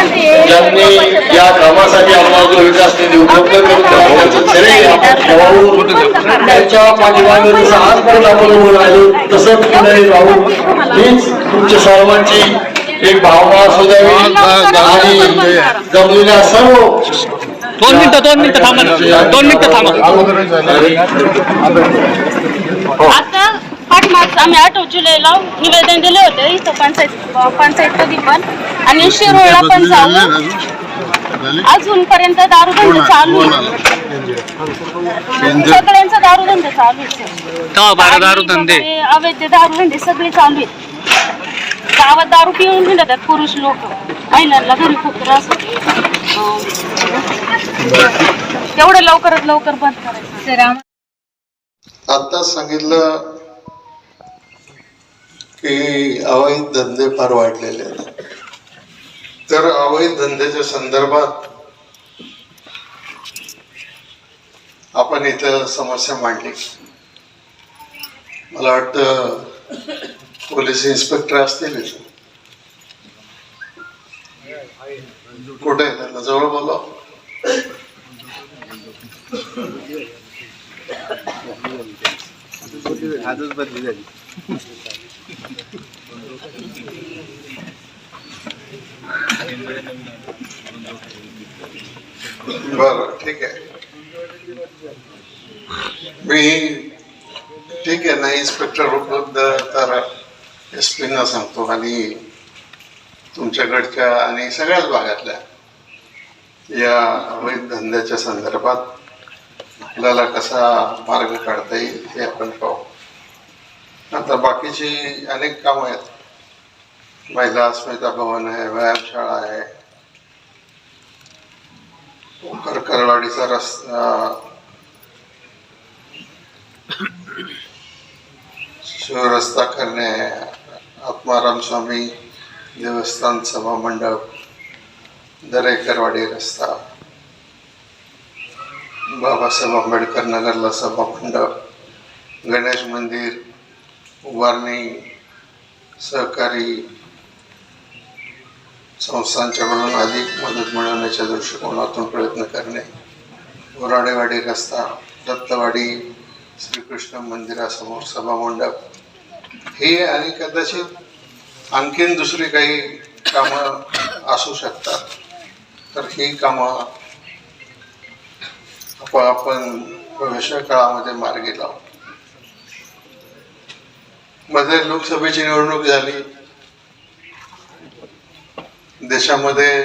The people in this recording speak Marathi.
ज्यांनी या कामासाठी आम्हाला जो विकास निधी उपलब्ध करून दिला त्याचं श्रेय आपण ठेवावं त्यांच्या पाठीमागे जसं आजपर्यंत आपण उभं राहिलो तसंच पुढे राहू. हीच तुमच्या सर्वांची एक भावना असू द्यावी आणि जमलेल्या सर्व दोन मिनिटं दोन मिनिटं थांबा. दोन मिनिटं थांबा. आता पाठमाग आम्ही आठ जुलैला निवेदन दिले होते इथं पंचायत पंचायत कधी पण. आणि शिरोळला पण जाऊ अजूनपर्यंत दारूधंदे चालू आहे. सगळ्यांचा दारूधंदे चालू आहे. तेव्हा बारा दारू धंदे वगैरे, अवैध दारूधंदे सगळे चालू आहेत गावात दारू पिऊन हिंडतात पुरुष लोक. महिलांना घरी खूप त्रास होतो तेवढं लवकरात लवकर बंद करायचं. आता सांगितलं की अवैध धंदे फार वाढलेले आहेत. तर अवैध धंद्याच्या संदर्भात आपण इथं समस्या मांडली. मला वाटतं पोलीस इन्स्पेक्टर असतील इथं. कुठे आहे? त्यांना जवळ बोला बरं ठीक आहे. मी ठीक आहे ना इन्स्पेक्टर उपलब्ध तर एस पीना सांगतो आणि तुमच्याकडच्या आणि सगळ्याच भागातल्या या अवैध धंद्याच्या संदर्भात आपल्याला कसा मार्ग काढता येईल हे आपण पाहू. आता बाकीची अनेक कामं आहेत. महिला अस्मिता भवन आहे व्यायामशाळा आहे. करकरवाडीचा रस्ता. शिवरस्ता करणे आत्माराम स्वामी देवस्थान सभा मंडप दरेकरवाडी रस्ता. बाबासाहेब आंबेडकर नगरला सभा मंडप गणेश मंदिर उभारणी सहकारी संस्थांच्याकडून अधिक मदत मिळवण्याच्या दृष्टिकोनातून प्रयत्न करणे बोराडेवाडी रस्ता दत्तवाडी श्रीकृष्ण मंदिरासमोर सभा मंडप हे आणि कदाचित आणखीन दुसरी काही कामं असू शकतात. तर ही कामं आप- आपण भविष्य काळामध्ये मार्गी लावू. मध्ये लोकसभेची निवडणूक झाली. देशामध्ये